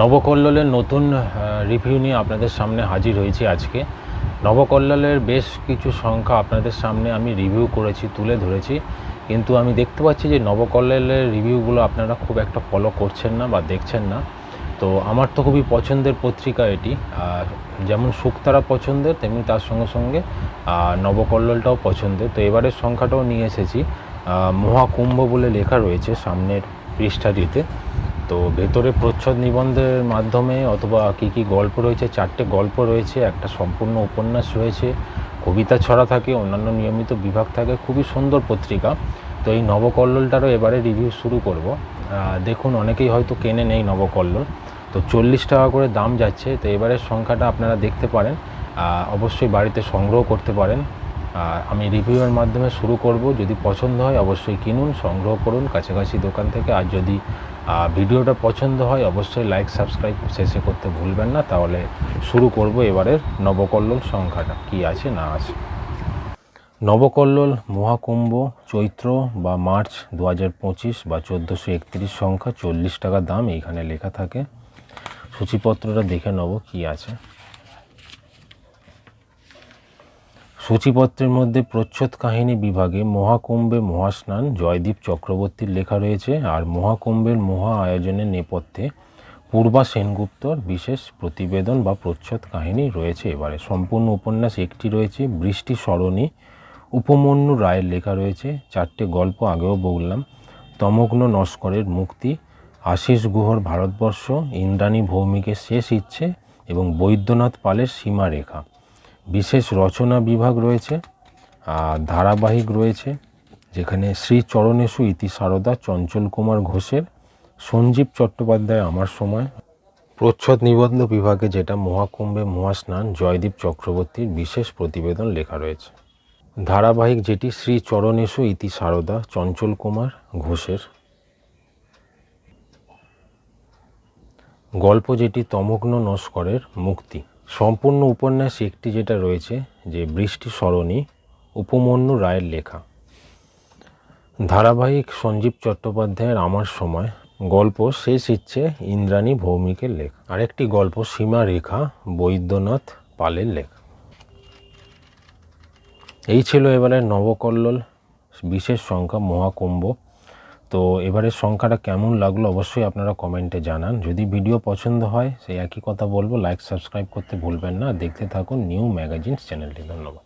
নবকল্লোলের নতুন রিভিউ নিয়ে আপনাদের সামনে হাজির হয়েছি আজকে। নবকল্লোলের বেশ কিছু সংখ্যা আপনাদের সামনে আমি রিভিউ করেছি তুলে ধরেছি। কিন্তু আমি দেখতে পাচ্ছি যে নবকল্লোলের রিভিউগুলো আপনারা খুব একটা ফলো করছেন না বা দেখছেন না। তো আমার তো খুবই পছন্দের পত্রিকা এটি। যেমন শুকতারা পছন্দের তেমনি তার সঙ্গে সঙ্গে আহ, নবকল্লোলটাও পছন্দের। তো এবারের সংখ্যাটাও নিয়ে এসেছি। মহাকুম্ভ বলে লেখা রয়েছে সামনের পৃষ্ঠাটিতে। তো ভেতরে প্রচ্ছদ নিবন্ধের মাধ্যমে অথবা কী কী গল্প রয়েছে, চারটে গল্প রয়েছে, একটা সম্পূর্ণ উপন্যাস রয়েছে, কবিতা ছড়া থাকে, অন্যান্য নিয়মিত বিভাগ থাকে, খুবই সুন্দর পত্রিকা। তো এই নবকল্লোলটারও এবারে রিভিউ শুরু করব। দেখুন, অনেকেই হয়তো কেনে নেই নবকল্লোল। তো চল্লিশ টাকা করে দাম যাচ্ছে, তো এবারের সংখ্যাটা আপনারা দেখতে পারেন। অবশ্যই বাড়িতে সংগ্রহ করতে পারেন। আমি রিভিউয়ের মাধ্যমে শুরু করব। যদি পছন্দ হয়, অবশ্যই কিনুন, সংগ্রহ করুন, কাছাকাছি দোকান থেকে। আর যদি আহ, ভিডিওটা পছন্দ হয় অবশ্যই লাইক সাবস্ক্রাইব শেষে করতে ভুলবেন না তাহলে শুরু করব এবারের নবকল্লোল সংখ্যাটা কি আছে না আছে। নবকল্লোল মহাকুম্ভ চৈত্র বা মার্চ দু হাজার পঁচিশ বা চোদ্দোশো একত্রিশ সংখ্যা চল্লিশ টাকা দাম এইখানে লেখা থাকে। সূচিপত্রটা দেখে নেব কি আছে। সূচিপত্রের মধ্যে প্রচ্ছদ কাহিনী বিভাগে মহাকুম্ভে মহাস্নান, জয়দীপ চক্রবর্তীর লেখা রয়েছে আর মহাকুম্ভের মহা আয়োজনের নেপথ্যে পূর্বা সেনগুপ্তর বিশেষ প্রতিবেদন বা প্রচ্ছদ কাহিনী রয়েছে এবারে। সম্পূর্ণ উপন্যাস একটি রয়েছে, বৃষ্টি সরণী, উপমন্যু রায়ের লেখা রয়েছে, চারটে গল্প আগেও বললাম তমগ্ন নস্করের মুক্তি, আশিস গুহর ভারতবর্ষ, ইন্দ্রাণী ভৌমিকের শেষ ইচ্ছে এবং বৈদ্যনাথ পালের সীমারেখা। বিশেষ রচনা বিভাগ রয়েছে আর ধারাবাহিক রয়েছে, যেখানে শ্রী চরণেশু ইতি সারদা চঞ্চল কুমার ঘোষের সঞ্জীব চট্টোপাধ্যায় আমার সময়, প্রচ্ছদ নিবন্ধ বিভাগে যেটা মহাকুম্ভে মহাস্নান জয়দীপ চক্রবর্তীর বিশেষ প্রতিবেদন লেখা রয়েছে। ধারাবাহিক যেটি শ্রী চরণেশু ইতি সারদা চঞ্চল কুমার ঘোষের। গল্প যেটি তমগ্ন নস্করের মুক্তি। সম্পূর্ণ উপন্যাস একটি যেটা রয়েছে যে বৃষ্টি সরণী উপমন্যু রায়ের লেখা। ধারাবাহিক সঞ্জীব চট্টোপাধ্যায়ের আমার সময়, গল্প শেষ ইচ্ছে ইন্দ্রাণী ভৌমিকের লেখ। আরেকটি গল্প সীমা রেখা বৈদ্যনাথ পালের লেখ। এই ছিল এবারে নবকল্লোল, বিশেষ সংখ্যা মহাকুম্ভ। তো এবারের সংখ্যাটা কেমন লাগল অবশ্যই আপনারা কমেন্টে জানান। যদি ভিডিও পছন্দ হয়, সেই একই কথা বলব। লাইক সাবস্ক্রাইব করতে ভুলবেন না। দেখতে থাকুন নিউ ম্যাগাজিনস চ্যানেলটি ধন্যবাদ।